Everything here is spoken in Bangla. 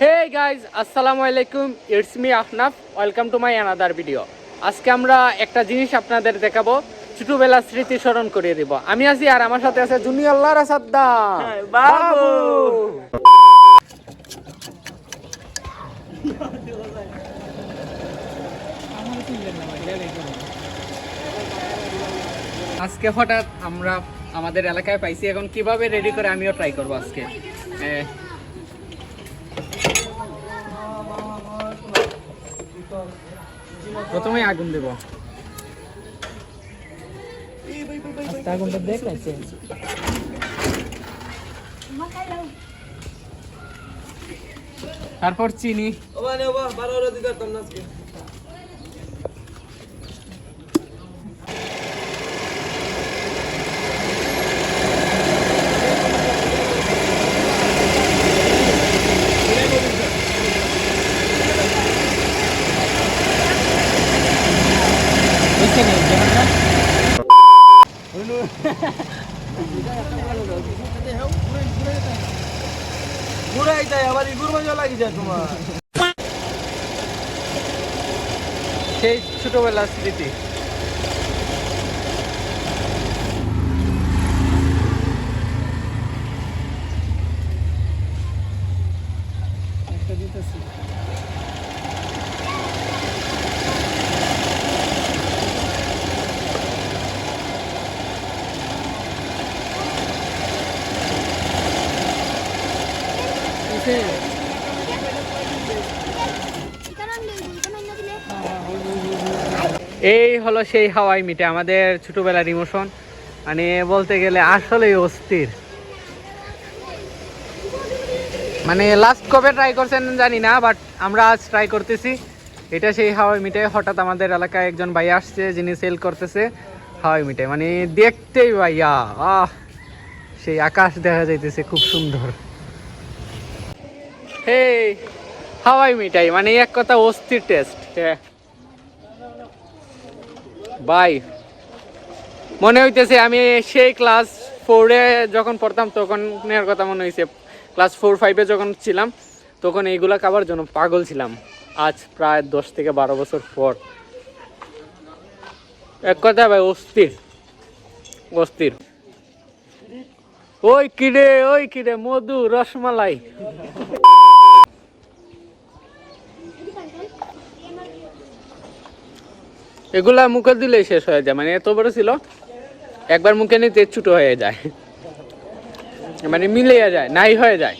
হে গাইজ আসসালামু আলাইকুম it's me Afnaf welcome to my another video আজকে আমরা একটা জিনিস আপনাদের দেখাবো। ছোটবেলার স্মৃতি স্মরণ করিয়ে দিব। আমি আছি আর আমার সাথে আছে জুনিয়র রাসাদ্দা বাবু। আজকে হঠাৎ আমরা আমাদের এলাকায় পাইছি। এখন কীভাবে রেডি করে আমিও ট্রাই করব আজকে। প্রথমে আগুন দেব। তারপর চিনি। ঘুরাই যায় আবার ইগুর মজা লাগি যায় তোমার। সেই ছোটবেলার স্মৃতি। এই হলো সেই হাওয়াই মিটে, আমাদের ছোটবেলার ইমোশন মানে বলতে গেলে আসলেই অস্থির। মানে লাস্ট কবে ট্রাই করছেন জানি না বাট আমরা আজ ট্রাই করতেছি। এটা সেই হাওয়াই মিটে, হঠাৎ আমাদের এলাকায় একজন ভাই আসছে, যিনি সেল করতেছে হাওয়াই মিটে। মানে দেখতেই ভাইয়া, আহ! সেই আকাশ দেখা যাইতেছে খুব সুন্দর। হে হাওয়াই মিঠাই মানে এক কথা, অস্থির টেস্ট হ্যাঁ। বাই মনে হইতেছে আমি সেই ক্লাস ফোরে যখন পড়তাম, তখন এর কথা মনে হয়েছে ক্লাস ফোর ফাইভে যখন ছিলাম, তখন এইগুলা খাবার জন্য পাগল ছিলাম। আজ প্রায় দশ থেকে বারো বছর পর। এক কথা ভাই, অস্থির। অস্থির। ওই কিরে ওই কিরে মধু রসমালাই। এগুলা মুখে দিলেই শেষ হয়ে যায়। মানে এত বড় ছিল, একবার মুখে নিতে ছুটো হয়ে যায়। মানে মিলিয়ে যায়, নাই হয়ে যায়।